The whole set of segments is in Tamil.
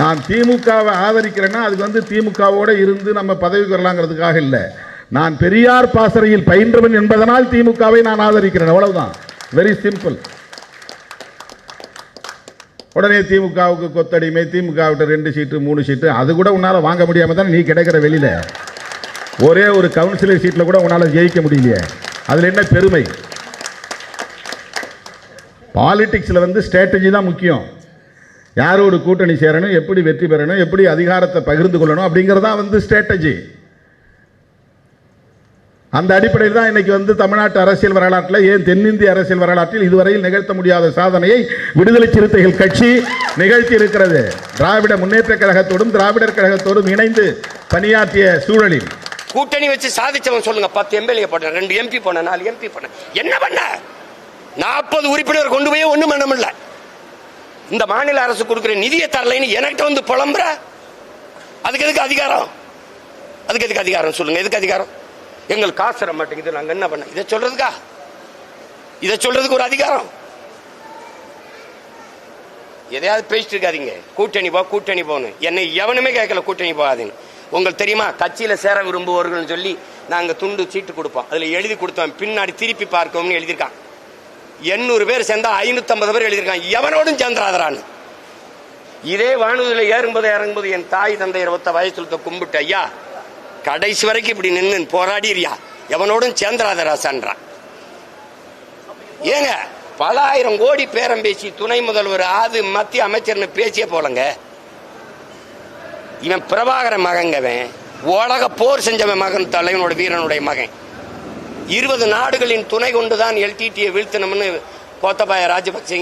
நான் திமுகவை ஆதரிக்கிறேன்னா அதுக்கு வந்து திமுகவோட இருந்து நம்ம பதவி வரலாங்கிறதுக்காக இல்லை. நான் பெரியார் பாசறையில் பயின்றவன் என்பதனால் திமுகவை நான் ஆதரிக்கிறேன். அவ்வளவுதான். வெரி சிம்பிள் உடனே திமுகவுக்கு கொத்தடிமை திமுகவிட்ட ரெண்டு சீட்டு மூணு சீட்டு அது கூட உன்னால் வாங்க முடியாம தான் நீ கிடைக்கிற வெளியில. ஒரே ஒரு கவுன்சிலர் சீட்டில் கூட உன்னால் ஜெயிக்க முடியலையே. அதில் என்ன பெருமை? பாலிடிக்ஸில் வந்து ஸ்ட்ராட்டஜி தான் முக்கியம். யாரோட கூட்டணி சேரணும் எப்படி வெற்றி பெறணும் எப்படி அதிகாரத்தை பகிர்ந்து கொள்ளணும் அப்படிங்கிறது தான் வந்து ஸ்ட்ராட்டஜி அந்த அடிப்படையில் தான் இன்னைக்கு வந்து தமிழ்நாட்டு அரசியல் வரலாற்றில் ஏன் தென்னிந்திய அரசியல் வரலாற்றில் இதுவரையில் நிகழ்த்த முடியாத சாதனையை விடுதலை சிறுத்தைகள் கட்சி நிகழ்த்தி இருக்கிறது. திராவிட முன்னேற்ற கழகத்தோடும் திராவிடர் கழகத்தோடும் இணைந்து பணியாற்றிய சூழலில். கூட்டணி வச்சு சாதிச்சவன் சொல்லுங்க பத்து எம்எல்ஏ போட்டேன் ரெண்டு எம்பி போனேன் நாலு எம்பி போனேன் என்ன பண்ண? நாற்பது உறுப்பினர் கொண்டு போய் ஒன்றும் பண்ண முடியல. இந்த மாநில அரசு கொடுக்கிற நிதியை தரலைன்னு என்கிட்ட வந்து புலம்புற? அதுக்கு எதுக்கு அதிகாரம்? அதுக்கு எதுக்கு அதிகாரம் சொல்லுங்க எதுக்கு அதிகாரம்? எங்களுக்கு காசு தர மாட்டேங்குது நாங்க என்ன பண்ண இதை சொல்றதுக்கா? இதை சொல்றதுக்கு ஒரு அதிகாரம். எதையாவது பேசிட்டு இருக்காதீங்க. கூட்டணி போ கூட்டணி போகணும் என்னை எவனுமே கேட்கல கூட்டணி போகாதீங்க உங்களுக்கு தெரியுமா கட்சியில சேர விரும்புவோர்கள்னு சொல்லி நாங்க துண்டு சீட்டு கொடுப்போம். அதுல எழுதி கொடுத்தோம் பின்னாடி திருப்பி பார்க்கணும்னு எழுதியிருக்கான். எண்ணூறு பேர் சேர்ந்தா ஐநூத்தி பேர் எழுதியிருக்காங்க. எவனோடும் சேர்ந்துராதரான்னு. இதே வானூதியில் ஏறும்போது இறங்கும்போது என் தாய் தந்தை ஒத்த வயசுல கும்பிட்டு ஐயா கடைசி வரைக்கும் இப்படி நின்று போராடிறியா? எவனோடும் சேர்ந்துராதராசான்றான் ஏங்க பல ஆயிரம் கோடி பேரம் பேசி துணை முதல்வர் ஆது மத்திய அமைச்சர்னு பேசிய போலங்க. இவன் பிரபாகர மகங்கவன் உலக போர் செஞ்சவன் மகன் தலைவனோட வீரனுடைய மகன். இருபது நாடுகளின் துணை கொண்டுதான் எல்டிடியை வீழ்த்தணும்னு கோத்தபாய ராஜபக்சே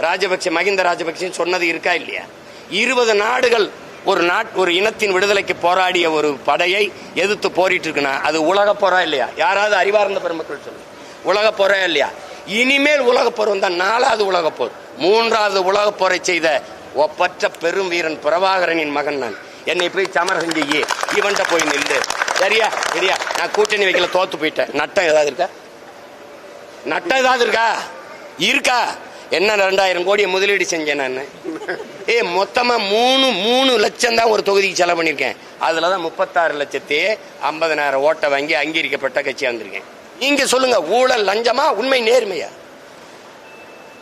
ராஜபக்சே மகிந்த ராஜபக்சே சொன்னது இருக்கா இல்லையா? இருபது நாடுகள் ஒரு நாட் ஒரு இனத்தின் விடுதலைக்கு போராடிய ஒரு படையை எதிர்த்து போரிட்டு இருக்குன்னா அது உலக போரா இல்லையா? யாராவது அறிவார்ந்த பெருமக்கள் சொல்லு உலக போரா இல்லையா? இனிமேல் உலக போர் வந்தால் நாலாவது உலக போர் மூன்றாவது உலக போரை செய்த ஒப்பற்ற பெரும் வீரன் பிரபாகரனின் மகன் நான். என்னை போய் சமரசம் செய்யி இவன்ட்ட போய் நின்று சரியா? சரியா நான் கூட்டணி வைக்கல தோத்து போயிட்டேன். நட்டம் ஏதாவது இருக்கா? நட்டம் ஏதாவது இருக்கா? இருக்கா? என்ன ரெண்டாயிரம் கோடியை முதலீடு செஞ்சேன் நான். ஏ மொத்தமாக மூணு மூணு லட்சம் தான் ஒரு தொகுதிக்கு செலவு பண்ணியிருக்கேன். அதில் தான் முப்பத்தாறு லட்சத்தி ஐம்பதனாயிரம் ஓட்டை வாங்கி அங்கீகரிக்கப்பட்ட கட்சியாக வந்திருக்கேன் இங்கே சொல்லுங்கள் ஊழல் லஞ்சமா உண்மை நேர்மையா?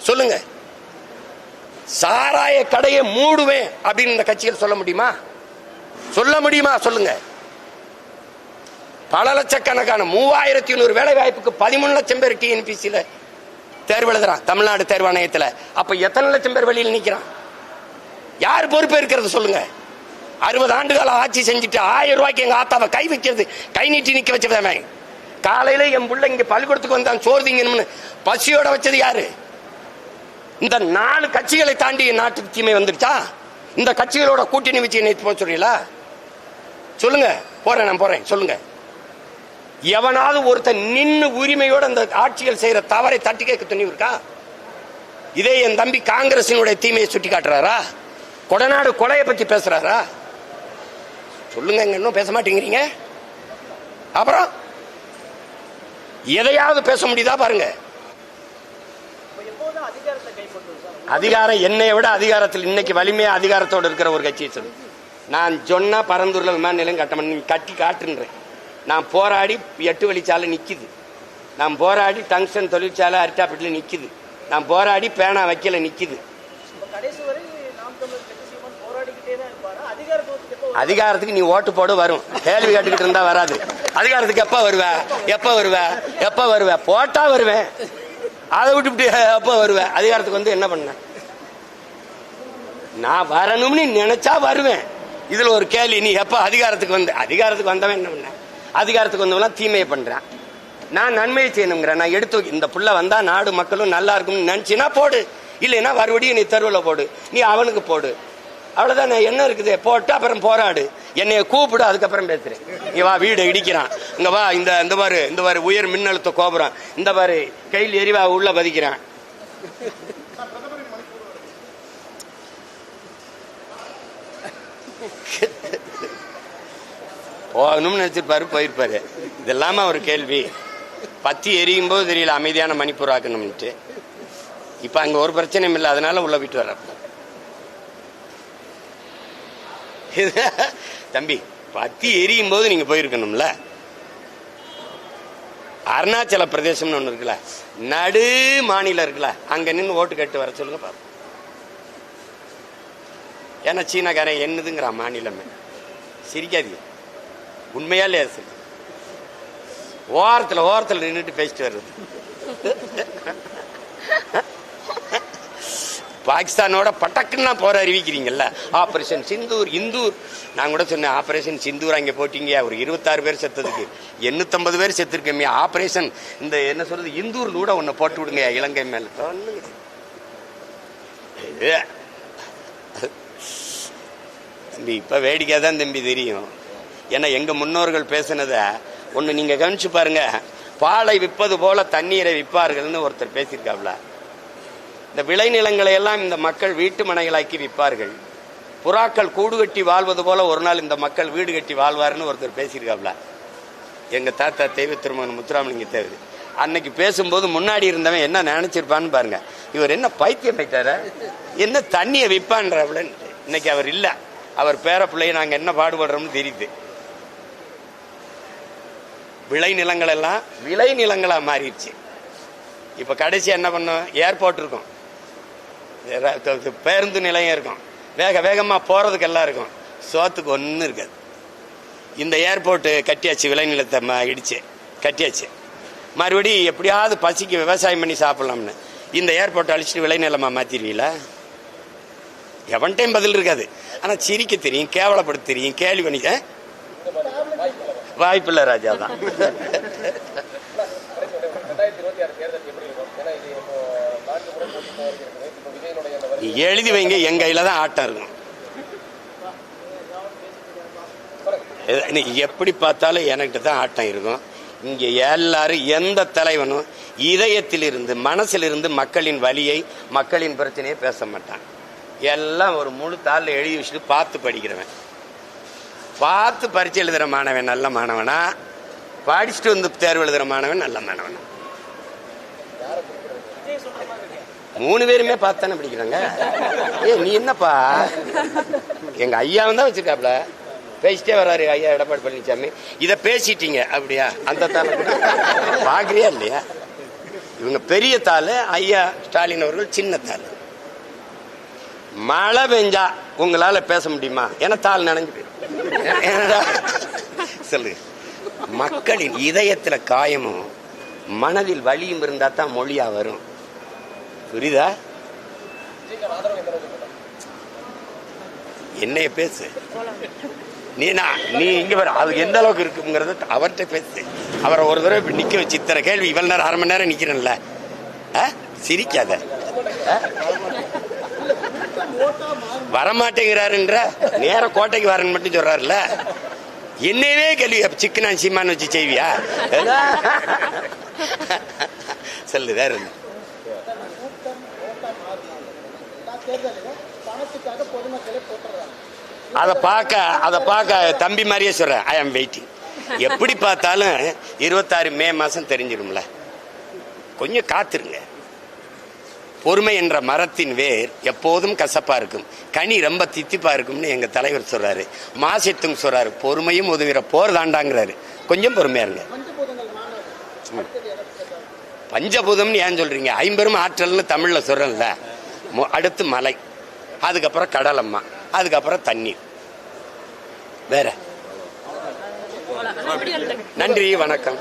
சொல்லுங்க. சாராய கடையை மூடுவேன் அப்படின்னு இந்த கட்சியில் சொல்ல முடியுமா? சொல்ல முடியுமா? சொல்லுங்கள் பல லட்சக்கணக்கான மூவாயிரத்தி ஐநூறு வேலை வாய்ப்புக்கு பதிமூணு லட்சம் பேர் டிஎன்பிசியில் தேர்வு எழுதுறான் தமிழ்நாடு தேர்வாணையத்தில் அப்ப எத்தனை லட்சம் பேர் வெளியில் நிற்கிறான் யார் பொறுப்பு இருக்கிறது சொல்லுங்க. அறுபது ஆண்டுகால ஆட்சி செஞ்சுட்டு ஆயிரம் ரூபாய்க்கு எங்க ஆத்தாவை கை வைக்கிறது கை நீட்டி நிக்க வச்சதாமே காலையில என் பிள்ளை இங்க பள்ளிக்கூடத்துக்கு வந்தான் சோறு திங்கணும்னு. பசியோட வச்சது யாரு? இந்த நாலு கட்சிகளை தாண்டி நாட்டுக்கு தீமை வந்துடுச்சா? இந்த கட்சிகளோட கூட்டணி வச்சு நேற்று போக சொல்றீங்களா சொல்லுங்க போறேன் நான் போறேன் சொல்லுங்க. எவனாவது ஒருத்தன் நின்று உரிமையோட அந்த ஆட்சிகள் செய்கிற தவறை தட்டி கேட்க துணிவு இருக்கா? இதே என் தம்பி காங்கிரசினுடைய தீமையை சுட்டி காட்டுறாரா? கொடநாடு கொலையை பற்றி பேசுறாரா? சொல்லுங்க இங்க இன்னும் பேச மாட்டேங்கிறீங்க. அப்புறம் எதையாவது பேச முடியுதா பாருங்க. அதிகாரம் என்னை விட அதிகாரத்தில் இன்னைக்கு வலிமையா அதிகாரத்தோடு இருக்கிற ஒரு கட்சியை சொல்லு. நான் சொன்னா பரந்தூர்ல விமான நிலையம் கட்ட கட்டி காட்டுன்றேன். நான் போராடி எட்டு வழிச்சாலை நிக்குது. நான் போராடி டங்ஸ்டன் தொழிற்சாலை அரிட்டாப்பட்டில் நிக்குது. நான் போராடி பேனா வைக்கல எப்போ அதிகாரத்துக்கு நீ ஓட்டு போடு வரும். கேள்வி கேட்டுக்கிட்டு இருந்தா வராது. அதிகாரத்துக்கு எப்ப வருவ? எப்ப வருவ? எப்ப வருவ? போட்டா வருவேன். அதை விட்டுவிட்டு எப்ப வருவ? அதிகாரத்துக்கு வந்து என்ன பண்ண? நான் வரணும்னு நினைச்சா வருவேன். இதுல ஒரு கேள்வி நீ எப்ப அதிகாரத்துக்கு வந்து அதிகாரத்துக்கு வந்தவன் என்ன பண்ண? அதிகாரத்துக்கு வந்தவெல்லாம் தீமையை பண்றான். நான் நன்மையை செய்யணுங்கிறேன். நான் எடுத்து இந்த புள்ள வந்தா நாடு மக்களும் நல்லா இருக்கும்னு நினைச்சினா போடு. இல்லைன்னா மறுபடியும் நீ தெருவில் போடு. நீ அவனுக்கு போடு. அவ்வளவுதான். என்ன இருக்குது? போட்டு அப்புறம் போராடு. என்னைய கூப்பிடு அதுக்கப்புறம் பேசுறேன். இங்க வா வீடு இடிக்கிறான். இங்க வா இந்த இந்த மாதிரி இந்த மாதிரி உயர் மின்னழுத்த கோபுரம். இந்த மாதிரி கையில் எரிவா உள்ள பதிக்கிறான். போகணும்னு நினைச்சிருப்பாரு போயிருப்பாரு. இதெல்லாம ஒரு கேள்வி. பத்தி எரியும் போது தெரியல அமைதியான மணிப்பூர் ஆக்கணும்னுட்டு. இப்ப அங்க ஒரு பிரச்சனையும் இல்லை அதனால உள்ள விட்டு வர தம்பி பத்தி எரியும் போது நீங்க போயிருக்கணும்ல. அருணாச்சல பிரதேசம்னு ஒன்று இருக்குல்ல நடு மாநிலம் இருக்குல்ல அங்க நின்று ஓட்டு கட்டு வர சொல்லுங்க பாப்போம். ஏன்னா சீனாக்காரன் என்னதுங்கிற மாநிலமே. சிரிக்காதீங்க. உண்மையா இல்லையா சரி. ஓரத்தில் ஓரத்தில் நின்றுட்டு பேசிட்டு வர்றது. பாகிஸ்தானோட பட்டக்குன்னா போற அறிவிக்கிறீங்கல்ல? ஆபரேஷன் சிந்தூர் இந்தூர் நான் கூட சொன்னேன் ஆபரேஷன் சிந்தூர் அங்கே போட்டீங்க. ஒரு இருபத்தாறு பேர் செத்ததுக்கு. எண்ணூத்தம்பது பேர் செத்துருக்கமே. ஆபரேஷன் இந்த என்ன சொல்றது இந்தூர் கூட ஒன்று போட்டு விடுங்க இலங்கை மேல. நீ இது. தம்பி இப்ப வேடிக்கை தான் தம்பி தெரியும். ஏன்னா எங்க முன்னோர்கள் பேசினத ஒண்ணு நீங்க கவனிச்சு பாருங்க. பாலை விற்பது போல தண்ணீரை விற்பார்கள்னு ஒருத்தர் பேசியிருக்காப்ல. இந்த விளைநிலங்களை எல்லாம் இந்த மக்கள் வீட்டு மனைகளாக்கி விற்பார்கள். புறாக்கள் கூடு கட்டி வாழ்வது போல ஒரு நாள் இந்த மக்கள் வீடு கட்டி வாழ்வாருன்னு ஒருத்தர் பேசியிருக்காப்ல. எங்க தாத்தா தெய்வ திருமகன் முத்துராமலிங்க தேவர். அன்னைக்கு பேசும்போது முன்னாடி இருந்தவன் என்ன நினைச்சிருப்பான்னு பாருங்க. இவர் என்ன பைத்தியம் வைத்தார என்ன தண்ணியை விற்பான்றவளன்னு இன்னைக்கு அவர் இல்லை. அவர் பேர பிள்ளைய நாங்க என்ன பாடுபடுறோம்னு தெரியுது. விளை நிலங்கள் எல்லாம் விளை நிலங்களா மாறிடுச்சு. இப்ப கடைசி என்ன பண்ணோம்? ஏர்போர்ட் இருக்கும். பேருந்து நிலையம் இருக்கும். வேக வேகமா போறதுக்கு எல்லாம் இருக்கும். சோத்துக்கு ஒன்றும் இருக்காது. இந்த ஏர்போர்ட்டு கட்டியாச்சு விளைநிலத்தை ம- இடிச்சு கட்டியாச்சு. மறுபடி எப்படியாவது பசிக்கு விவசாயம் பண்ணி சாப்பிடலாம்னு. இந்த ஏர்போர்ட் அழிச்சிட்டு விளைநிலமா மாத்திருவீங்களா எவன்டையும் பதில் இருக்காது. ஆனா சிரிக்க தெரியும் கேவலப்படுத்த தெரியும் கேள்வி பண்ணி வாய்ப்பில்லை ராஜா தான். எழுதி வைங்க என் கையில தான் ஆட்டம் இருக்கும். எப்படி பார்த்தாலும் என்கிட்ட தான் ஆட்டம் இருக்கும். இங்கே எல்லாரும் எந்த தலைவனும் இதயத்திலிருந்து மனசிலிருந்து மக்களின் வலியை மக்களின் பிரச்சனையை பேச மாட்டான். எல்லாம் ஒரு முழு தாளில் எழுதி வச்சுட்டு பார்த்து படிக்கிறவன். பார்த்து பரிச்சை எழுதுகிற மாணவன் நல்ல மாணவனா? படிச்சுட்டு வந்து தேர்வு எழுதுகிற மாணவன் நல்ல மாணவனா? மூணு பேருமே பார்த்து தானே படிக்கிறாங்க? ஏ நீ என்னப்பா? எங்க ஐயாவும் தான் வச்சிருக்காப்ல. பேசிட்டே வர்றாரு ஐயா எடப்பாடி பழனிசாமி இதை பேசிட்டீங்க அப்படியா? அந்த தாளை பாக்குறியா இல்லையா? இவங்க பெரிய தாள் ஐயா ஸ்டாலின் அவர்கள் சின்ன தாள். மழை பெஞ்சா உங்களால பேச முடியுமா? ஏன்னா தாள் நனைஞ்சு போயிடும். என்னடா? சொல்லு. மக்களின் இதயத்துல காயமும் மனதில் வலியும் இருந்தா தான் மொழியா வரும். புரியுதா? என்னைய பேசு. நீ நான் நீ இங்க வர அது எந்த அளவுக்கு இருக்குங்கிறத அவர்கிட்ட பேசு. அவரை ஒரு தடவை இப்படி நிக்க வச்சு இத்தனை கேள்வி இவ்வளவு நேரம் அரை மணி நேரம் நிக்கிறேன்ல. சிரிக்காத. வரமாட்டேங்கிறாருன்ற நேர கோட்டைக்கு வரேன்னு மட்டும் சொல்றாருல்ல. என்னவே கேள்வி சிக்கன் சிக்கனான் சீமான்னு வச்சு செய்வியா? சொல்லு வேற அதை பார்க்க அதை பார்க்க தம்பி மாதிரியே சொல்றேன். ஐ ஆம் வெயிட்டிங் எப்படி பார்த்தாலும் இருபத்தாறு மே மாசம் தெரிஞ்சிடும்ல கொஞ்சம் காத்துருங்க. பொறுமை என்ற மரத்தின் வேர் எப்போதும் கசப்பா இருக்கும். கனி ரொம்ப தித்திப்பா இருக்கும்னு எங்க தலைவர் சொல்றாரு. மாசித்தும் சொல்றாரு பொறுமையும் உதவிற போர் தாண்டாங்கிறாரு. கொஞ்சம் பொறுமையா இருங்க. பஞ்சபூதம்னு ஏன் சொல்றீங்க? ஐம்பெரும் ஆற்றல்னு தமிழ்ல சொல்கிறேன்ல அடுத்து மலை அதுக்கப்புறம் கடலம்மா அதுக்கப்புறம் தண்ணீர். வேற? நன்றி வணக்கம்.